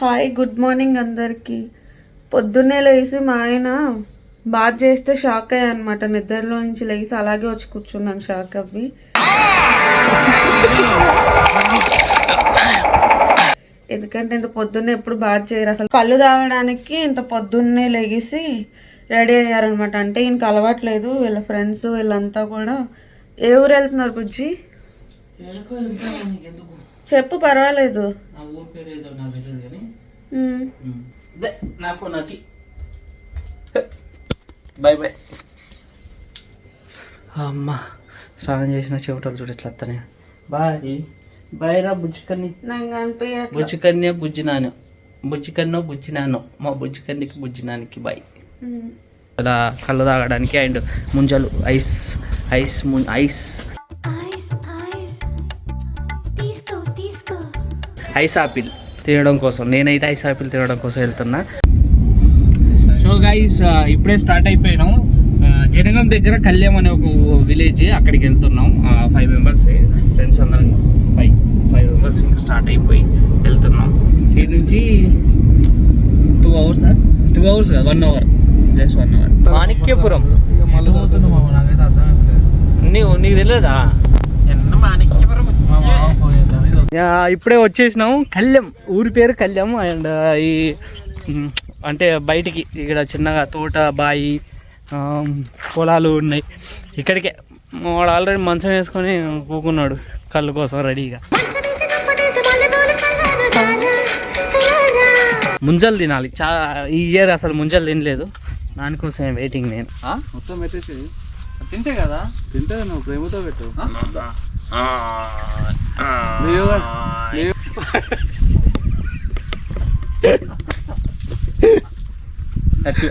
Hi good morning అందరికి. పొద్దున్నే లేచి మా ఆయన బాత్ చేస్తే షాక్ అయ్యా అనమాట నిద్రలో నుంచి లేచి అలాగే వచ్చి కూర్చున్నాను షాక్ అవ్వి. ఎందుకంటే ఇంత పొద్దున్నే ఎప్పుడు బాత్ చేయరు. అసలు కళ్ళు తాగడానికి ఇంత పొద్దున్నే లెగిసి రెడీ అయ్యారనమాట అంటే ఈయనకి అలవాట్లేదు వీళ్ళ ఫ్రెండ్స్ వీళ్ళంతా కూడా. ఏ ఊరు వెళ్తున్నారు బుజ్జి? చెప్పు పర్వాలేదు. నా ఫోన్ నాకి బాయ్ బాయ్ అమ్మ స్నానం చేసిన చెవిటలు చూడు ఎట్లా వస్తానే బాయ్ బాయ్ రా బుజ్జి కన్ని నాకు కనిపించట్లేదు బుజ్జి కన్య బుజ్జి నాను బుజ్జి కన్నో బుజ్జి నాను మా బుజ్జి కన్యకి బుజ్జి నానికి బాయ్. ఇలా కళ్ళు తాగడానికి అండ్ ముంజలు ఐస్ ఐస్ ముం ఐస్ ఐస్ ఆపిల్ తినడం కోసం. నేనైతే ఐస్ ఆపిల్ తినడం కోసం వెళ్తున్నా. సో గైస్ ఇప్పుడే స్టార్ట్ అయిపోయినాం. జనగం దగ్గర కళ్యాణ్ అనే ఒక విలేజ్ అక్కడికి వెళ్తున్నాం. ఫైవ్ మెంబర్స్ ఫ్రెండ్స్ అందరం ఫైవ్ ఫైవ్ మెంబర్స్ ఇంకా స్టార్ట్ అయిపోయి వెళ్తున్నాం. దీని నుంచి టూ అవర్స్ టూ అవర్స్ కాదు one hour just one hour Manikyapuram. నీవు నీకు తెలియదా? ఇప్పుడే వచ్చేసినాం. కళ్యాం ఊరి పేరు కళ్యాం అండ్ ఈ అంటే బయటికి ఇక్కడ చిన్నగా తోట బాయి పొలాలు ఉన్నాయి. ఇక్కడికే. వాడు ఆల్రెడీ మంచం వేసుకొని కూకున్నాడు. కళ్ళు కోసం రెడీగా. ముంజలు తినాలి. చా ఈ ఇయర్ అసలు ముంజలు తినలేదు. దానికోసమే వెయిటింగ్ నేను. మొత్తం పెట్టేసి తింటే కదా? తింటే నువ్వు ప్రేమతో పెట్టు.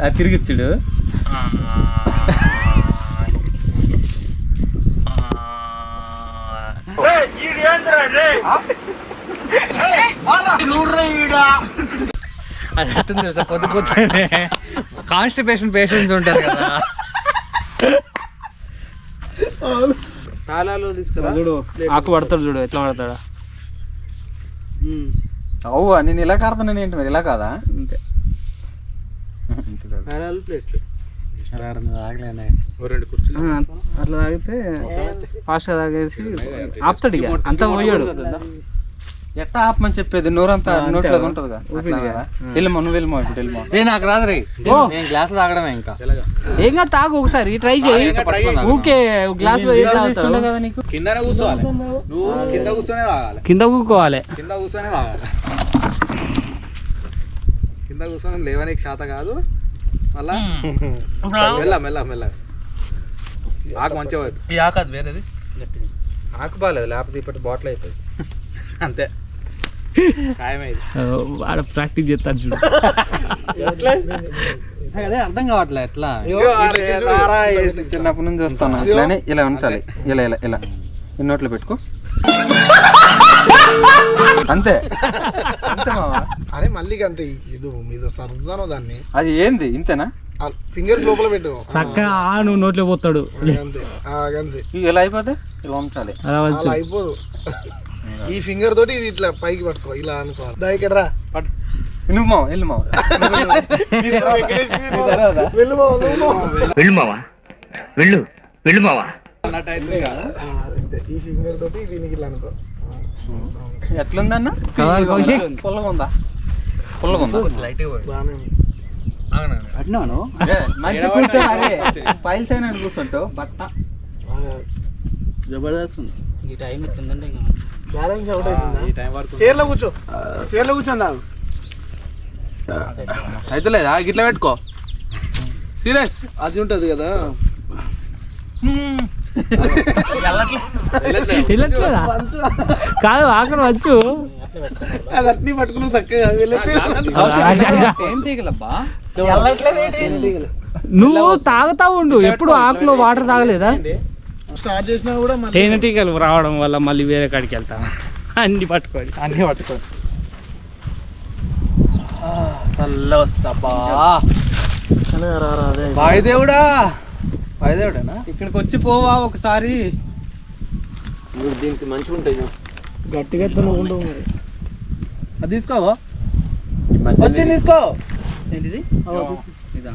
అది తిరిగిచ్చుడు. అది ఎత్తుంది తెలుసా? పొద్దు పొద్దునే కాన్స్టిపేషన్ పేషెంట్స్ ఉంటారు కదా. తాళాలు తీసుకురా. చూడు ఆకు పడతాడు చూడు ఎట్లా పడతాడా. అవ్వ నేను ఇలా కడతాను ఏంటి మరి? ఇలా కాదా? అంతే. తాళాలు ప్లేట్లు. రెండు కుర్చీలు. అట్లా తాగితే ఫాస్ట్గా తాగేసి ఆపుతాడు ఇక. అంతా పోయాడు. ఎట్టా ఆపమని చెప్పేది? నోరంతా నోట్లో. ఉంటదిగా? వెళ్ళమో నువ్వు వెళ్ళమో ఇప్పుడు వెళ్ళమో. ఏ నాకు రాదు రే. నేను గ్లాస్ తాగడమే ఇంకా. ఏం కాదు తాగు ఒకసారి. ట్రై చేయి. ఊకే గ్లాస్ కదా నీకు? కిందనే కూర్చోవాలి. నువ్వు కింద కూర్చొనే తాగాలి. కింద కూకోవాలి. కింద కూర్చొనే తాగాలి. కింద కూర్చొని లేవనీకి శాత కాదు. మళ్ళా? మెల్ల మెల్ల మెల్ల. ఆకు మంచిగా. ఈ ఆకాదు వేరేది? ఆకు బాగాలేదు లేకపోతే ఇప్పటి బాటిల్ అయిపోయింది. అంతే. ఆడ ప్రాక్టీస్ చేస్తాడు చూడు. అదే అర్థం కావట్లే ఎట్లా? చిన్నప్పటి నుంచి చూస్తాను. ఇట్లానే ఇలా ఉంచాలి. ఇలా ఇలా ఇలా. ఈ నోట్లో పెట్టుకో. అంతే. అంతే మావా? అరే మళ్ళీ అంతే. ఇది మీద సర్దాను దాన్ని. అది ఏంది? ఇంతేనా? ఫింగర్స్ లోపల పెట్టు. చక్కగా ఆ నువ్వు నోట్లో పోతాడు. అంతే. ఆ, అంతే. ఇలా అయిపోతే? ఇలా ఉంచాలి. అలా అయిపోదు. ఈ ఫింగర్ తోటి ఇది ఇట్లా పైకి పట్టుకో ఇలా అనుకోవాలి. దా ఇక్కడ రా. పట్టు. నువ్వు మావ వెళ్ళు మావ. వెళ్ళు వెళ్ళు. వెళ్ళు మావా. వెళ్ళు వెళ్ళు మావా. అన్నట్టు అయితే కాదు. ఆ, అంతే. ఈ ఫింగర్ తోటి దీనికి ఇలా అనుకో. ఎట్లుందన్న. పుల్లగా ఉందా. పుల్లగా ఉందా బాగానే మంచి ఫైల్స్ అయినా కూర్చుంటావు బట్ట. జబర్దస్త్ ఉంది. ఈ టైం ఎట్లుందంటే ఇక బ్యాలెన్స్ అవుట్ అవుతుందా చైర్లో కూర్చో. చైర్లో కూర్చోండి దాగు అయితే లేదా? గిట్లా పెట్టుకో. సీరియస్ అది ఉంటది కదా. కాదు ఆకలి వచ్చు అది అట్నీ పట్టుకుని చక్కగా ఏం తీగలబ్బా? నువ్వు తాగుతా ఉండు. ఎప్పుడు ఆకులో వాటర్ తాగలేదా? స్టార్ట్ చేసినా కూడా మళ్ళీ తేనెటీగలు రావడం వల్ల మళ్ళీ వేరే కాడికి వెళ్తాం. అన్ని పట్టుకోండి అన్నీ పట్టుకో చల్ల వస్తాబా వాయుదేవుడా వాయుదేవుడేనా ఇక్కడికి వచ్చి పోవా ఒకసారి. దీనికి మంచిగా ఉంటాయి గట్టిగా ఉండవు మరి. అది తీసుకోవా? వచ్చి తీసుకో. ఏంటిది? ఇదా.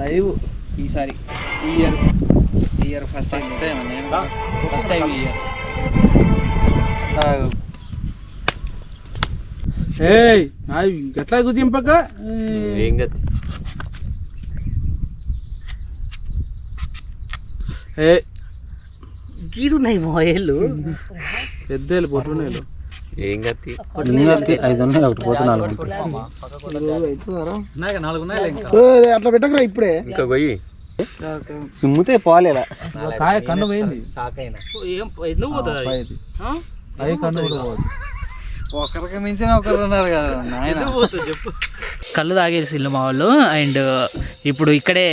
లైవ్ ఈసారి. ఈ ఇయర్ ఈ year first time first time ఈ ఇయర్ ఏయ్ ఎట్లా గుర్తింపక ఏం గతి? ఏ. గీడున్నాయి మొయలు. పెద్దలు పొట్టునేలు ఏం గతి? ఐదు ఉన్నాయి ఒకటి పోతే నాలుగు అట్లా పెట్టకరా ఇప్పుడే. ఇంకా పోయి. సిమ్ముతే పోలేలా కాయ కన్ను పోయింది. ఏం ఎందుకు పోతుంది అది? కన్ను ఒకరికి మించిన ఒకరు ఉన్నారు కదా చెప్పు. కళ్ళు తాగేసిల్లు మా వాళ్ళు. అండ్ ఇప్పుడు ఇక్కడే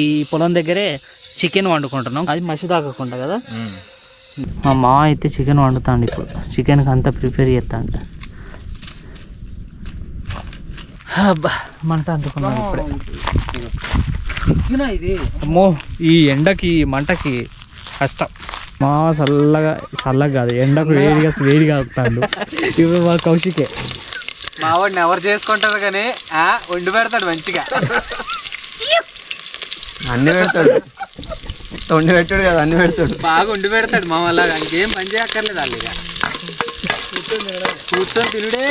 ఈ పొలం దగ్గరే చికెన్ వండుకుంటున్నాం. అది మసి తాగకుండా కదా. మా మా అయితే చికెన్ వండుతాండి ఇప్పుడు. చికెన్కి అంతా ప్రిపేర్ చేస్తాండి. అబ్బా మంట అంటుకున్నాం ఇప్పుడే. అమ్మో ఈ ఎండకి మంటకి కష్టం. మా చల్లగా చల్లగా కాదు ఎండకు వేడిగా వేడిగా అవుతాడు. ఇప్పుడు మా కౌశికే. మా వాడిని ఎవరు చేసుకుంటారు కానీ ఆ, వండి పెడతాడు మంచిగా. అన్ని పెడతాడు. వండి పెట్టాడు కదా అన్ని పెడతాడు. బాగా వండి పెడతాడు మా వల్ల ఇంకేం పని చేయక్కర్లేదు వాళ్ళు ఇక కూర్చొని తినుడే.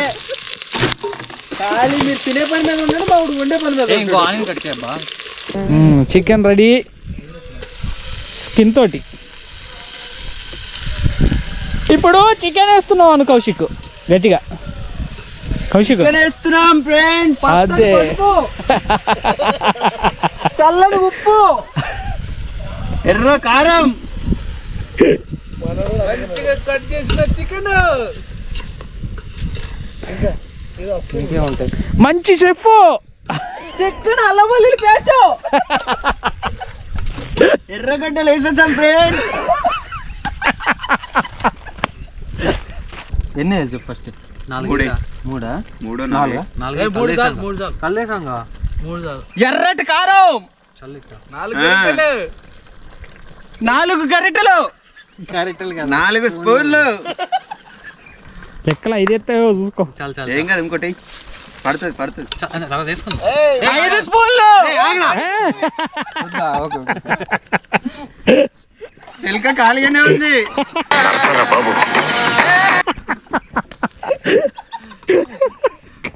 ఖాళీ మీరు తినే పని మీద ఉన్నాడు మా వాడు వండే పని మీద ఇంకో onion cut చేయబ్బా. Chicken ready. Skin తోటి. ఇప్పుడు చికెన్ వేస్తున్నాం అను కౌశిక్. గట్టిగా. కౌశిక్. వేస్తున్నాం ఫ్రెండ్స్ అదే. చల్లని ఉప్పు. ఎర్ర కారం. మంచిగా కట్ చేసిన చికెన్. మంచి షెఫ్ చికెన్ అల్లం వెల్లుల్లి పేస్ట్ ఎర్రగడ్డలు వేసేసాం ఫ్రెండ్స్ ఎన్ని వేసు ఫస్ట్ మూడా. నాలుగు. కల్లేసాంగా ఎర్రటి కారం! నాలుగు గరిటెలు. నాలుగు గరిటెలు. గరిటెలు కదా నాలుగు స్పూన్లు. ఐదు ఎత్తాయో చూసుకో. చాలు చాలు ఏం కాదు ఇంకోటి. పడుతుంది పడుతుంది. ఐదు స్పూన్లు! చిలక ఖాళీగానే ఉంది.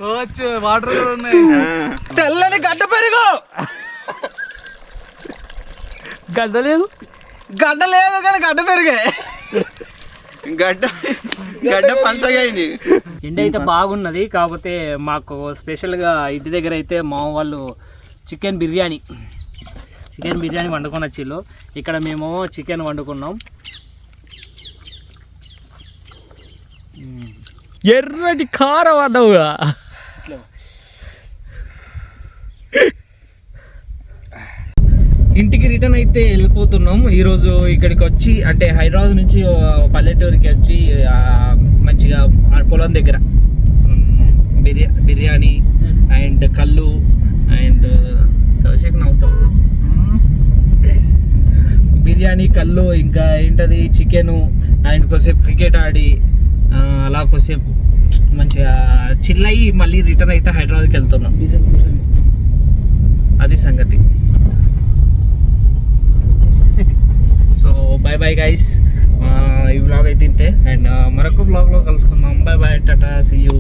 వచ్చు వాటర్ కూడా ఉన్నాయి. తెల్లని గడ్డ పెరుగు. గడ్డ లేదు. గడ్డ లేదు కానీ గడ్డ పెరిగే. గడ్డ గడ్డ ఎండ అయితే బాగున్నది కాకపోతే మాకు స్పెషల్గా ఇంటి దగ్గర అయితే మా వాళ్ళు చికెన్ బిర్యానీ చికెన్ బిర్యానీ వండుకొని వచ్చిళ్ళు. ఇక్కడ మేము చికెన్ వండుకున్నాం. ఎర్రటి కారం అన్నవుగా ఇంటికి రిటర్న్ అయితే వెళ్ళిపోతున్నాం. ఈరోజు ఇక్కడికి వచ్చి అంటే హైదరాబాద్ నుంచి పల్లెటూరుకి పల్లెటూరికి వచ్చి ఆ పొలం దగ్గర. బిర్యా బిర్యానీ అండ్ కళ్ళు అండ్ కౌశిక్ నవ్వుతాం బిర్యానీ కళ్ళు ఇంకా ఏంటది? చికెను అండ్ కొద్దిసేపు క్రికెట్ ఆడి అలా కొద్దిసేపు మంచిగా చిల్ అయ్యి మళ్ళీ రిటర్న్ అయితే హైదరాబాద్కి వెళ్తున్నాం. అది సంగతి. సో బాయ్ బాయ్ గైస్ ఈ వ్లాగ్ అయితే ఇంతే. అండ్ మరొక వ్లాగ్లో కలుసుకుందాం. Bye bye tata see you